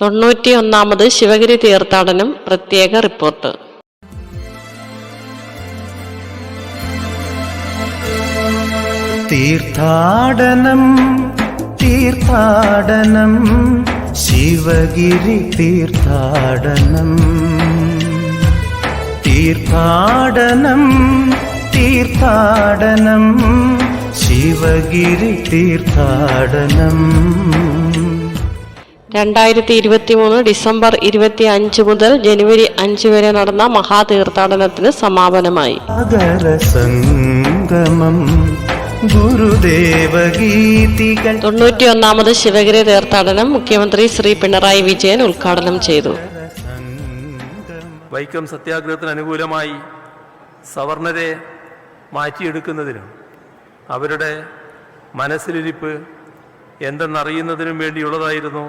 തൊണ്ണൂറ്റിയൊന്നാമത് ശിവഗിരി തീർത്ഥാടനം പ്രത്യേക റിപ്പോർട്ട്. തീർത്ഥാടനം തീർത്ഥാടനം ശിവഗിരി തീർത്ഥാടനം. തീർത്ഥാടനം തീർത്ഥാടനം ശിവഗിരി തീർത്ഥാടനം. രണ്ടായിരത്തി ഇരുപത്തി മൂന്ന് ഡിസംബർ ഇരുപത്തി അഞ്ച് മുതൽ ജനുവരി അഞ്ച് വരെ നടന്ന മഹാതീർത്ഥാടനത്തിന് സമാപനമായി. തൊണ്ണൂറ്റി തൊണ്ണൂറ്റിയൊന്നാമത് ശിവഗിരി തീർത്ഥാടനം മുഖ്യമന്ത്രി ശ്രീ പിണറായി വിജയൻ ഉദ്ഘാടനം ചെയ്തു. വൈക്കം സത്യാഗ്രഹത്തിന് അനുകൂലമായി സവർണരെ മാറ്റിയെടുക്കുന്നതിനും അവരുടെ മനസ്സിലിരിപ്പ് എന്തെന്നറിയുന്നതിനും വേണ്ടിയുള്ളതായിരുന്നു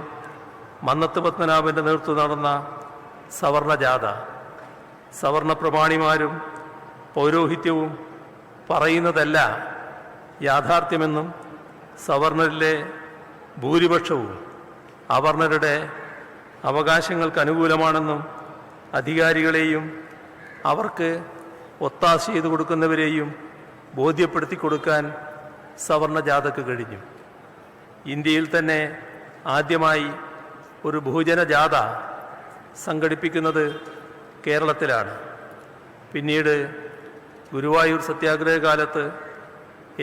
മന്നത്ത് പത്മനാഭന്റെ നേതൃത്വം നടന്ന സവർണ ജാഥ സവർണ പ്രമാണിമാരും പൗരോഹിത്യവും പറയുന്നതല്ല യാഥാർത്ഥ്യമെന്നും സവർണരിലെ ഭൂരിപക്ഷവും അവർണരുടെ അവകാശങ്ങൾക്ക് അനുകൂലമാണെന്നും അധികാരികളെയും അവർക്ക് ഒത്താശ ചെയ്തു കൊടുക്കുന്നവരെയും ബോധ്യപ്പെടുത്തി കൊടുക്കാൻ സവർണ ജാഥക്ക് കഴിഞ്ഞു. ഇന്ത്യയിൽ തന്നെ ആദ്യമായി ഒരു ഭൂജന ജാഥ സംഘടിപ്പിക്കുന്നത് കേരളത്തിലാണ്. പിന്നീട് ഗുരുവായൂർ സത്യാഗ്രഹ കാലത്ത്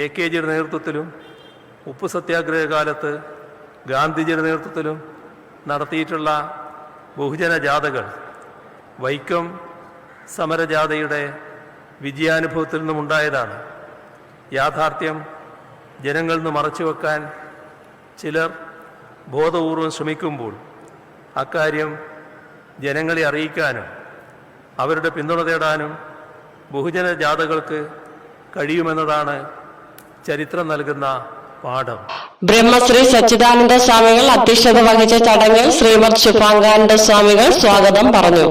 എ കെ ജിയുടെ നേതൃത്വത്തിലും ഉപ്പ് സത്യാഗ്രഹ കാലത്ത് ഗാന്ധിജിയുടെ നേതൃത്വത്തിലും നടത്തിയിട്ടുള്ള ബഹുജന ജാഥകൾ വൈക്കം സമരജാഥയുടെ വിജയാനുഭവത്തിൽ നിന്നുമുണ്ടായതാണ് യാഥാർത്ഥ്യം ജനങ്ങളിൽ നിന്ന് മറച്ചു വെക്കാൻ ചിലർ ബോധപൂർവം ശ്രമിക്കുമ്പോൾ അക്കാര്യം ജനങ്ങളെ അറിയിക്കാനും അവരുടെ പിന്തുണ തേടാനും ബഹുജന ജാഥകൾക്ക് കഴിയുമെന്നതാണ് ചരിത്രം നൽകുന്ന പാഠം. ബ്രഹ്മശ്രീ സച്ചിദാനന്ദ സ്വാമികൾ അധ്യക്ഷത വഹിച്ച ചടങ്ങിൽ ശ്രീമത് ശുഭാംഗാനന്ദ സ്വാമികൾ സ്വാഗതം പറഞ്ഞു.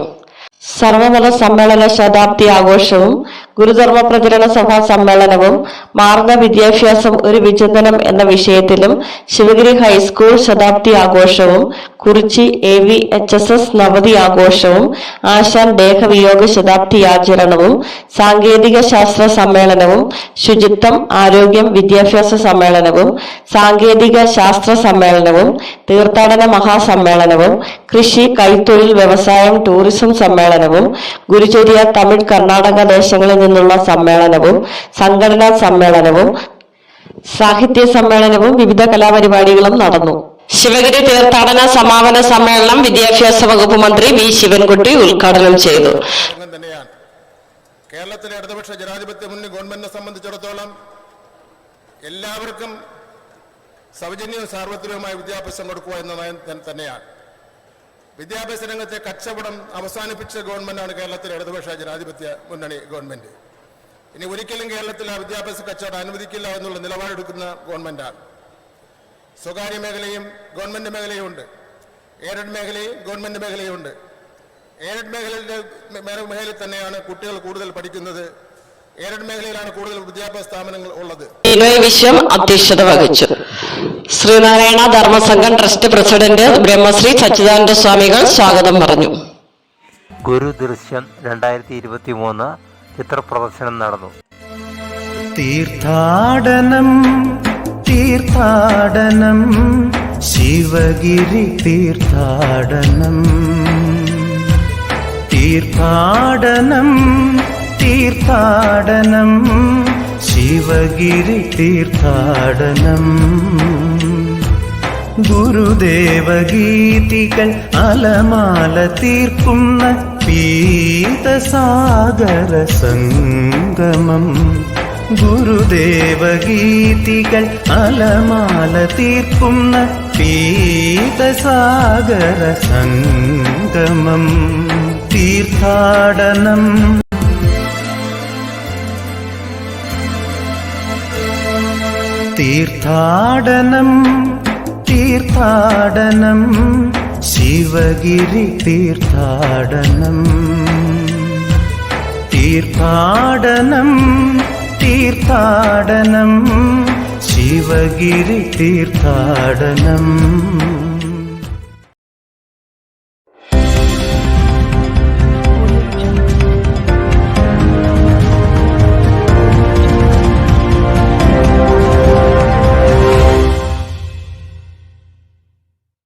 സർവമത സമ്മേളന ശതാബ്ദി ആഘോഷവും ഗുരുധർമ്മ പ്രചരണ സഭാ സമ്മേളനവും മാർഗ വിദ്യാഭ്യാസം ഒരു വിചിന്തനം എന്ന വിഷയത്തിലും ശിവഗിരി ഹൈസ്കൂൾ ശതാബ്ദി ആഘോഷവും Kurichi A V H S S നവതി ആഘോഷവും ആശാൻ ദേഹവിയോഗ ശതാബ്ദി ആചരണവും സാങ്കേതിക ശാസ്ത്ര സമ്മേളനവും ശുചിത്വം ആരോഗ്യം വിദ്യാഭ്യാസ സമ്മേളനവും സാങ്കേതിക ശാസ്ത്ര സമ്മേളനവും തീർത്ഥാടന മഹാസമ്മേളനവും കൃഷി കൈത്തൊഴിൽ വ്യവസായം ടൂറിസം സമ്മേളനവും ഗുരുചര്യ തമിഴ് കർണാടക ദേശങ്ങളിൽ നിന്നുള്ള സമ്മേളനവും സംഘടനാ സമ്മേളനവും സാഹിത്യ സമ്മേളനവും വിവിധ കലാപരിപാടികളും നടന്നു. ശിവഗിരി തീർത്ഥാടന സമാപന സമ്മേളനം വിദ്യാഭ്യാസ വകുപ്പ് മന്ത്രി വി ശിവൻകുട്ടി ഉദ്ഘാടനം ചെയ്തു. കേരളത്തിലെ ഇടതുപക്ഷ ജനാധിപത്യ മുന്നണി ഗവൺമെന്റിനെ സംബന്ധിച്ചിടത്തോളം എല്ലാവർക്കും സൗജന്യവും സാർവത്രികവുമായ വിദ്യാഭ്യാസം കൊടുക്കുക എന്ന നയം തന്നെയാണ്. വിദ്യാഭ്യാസ രംഗത്തെ കച്ചവടം അവസാനിപ്പിച്ച ഗവൺമെന്റാണ് കേരളത്തിലെ ഇടതുപക്ഷ ജനാധിപത്യ മുന്നണി ഗവൺമെന്റ്. ഇനി ഒരിക്കലും കേരളത്തിൽ ആ വിദ്യാഭ്യാസ കച്ചവടം അനുവദിക്കില്ല എന്നുള്ള നിലപാടെടുക്കുന്ന ഗവൺമെന്റാണ്. സ്വകാര്യ മേഖലയും ഗവൺമെന്റ് മേഖലയും ഉണ്ട് എയ്ഡഡ് മേഖലയും ഗവൺമെന്റ് മേഖലയും ഉണ്ട് എയ്ഡഡ് മേഖലയുടെ മേഖലയിൽ തന്നെയാണ് കുട്ടികൾ കൂടുതൽ പഠിക്കുന്നത്. എയ്ഡഡ് മേഖലയിലാണ് കൂടുതൽ വിദ്യാഭ്യാസ സ്ഥാപനങ്ങൾ ഉള്ളത്. വിശ്വം അധ്യക്ഷത വഹിച്ചു. ശ്രീനാരായണ ധർമ്മസംഘം ട്രസ്റ്റ് പ്രസിഡന്റ് ബ്രഹ്മശ്രീ സച്ചിദാനന്ദ സ്വാമികൾ സ്വാഗതം പറഞ്ഞു. ഗുരു ദൃശ്യം രണ്ടായിരത്തി ഇരുപത്തി മൂന്ന് ചിത്രപ്രദർശനം നടന്നു. തീർത്ഥാടനം തീർത്ഥാടനം ശിവഗിരി തീർത്ഥാടനം. തീർത്ഥാടനം തീർത്ഥാടനം ശിവഗിരി തീർത്ഥാടനം. ഗുരുദേവഗീതികൾ അലമാല തീർക്കുന്ന പീതസാഗര സംഗമം. ഗുരുദേവഗീതികൾ അലമാല തീർക്കുന്ന പീതസാഗര സംഗമം. തീർത്ഥാടനം തീർത്ഥാടനം തീർത്ഥാടനം ശിവഗിരി തീർത്ഥാടനം. തീർത്ഥാടനം തീർത്ഥാടനം ശിവഗിരി തീർത്ഥാടനം.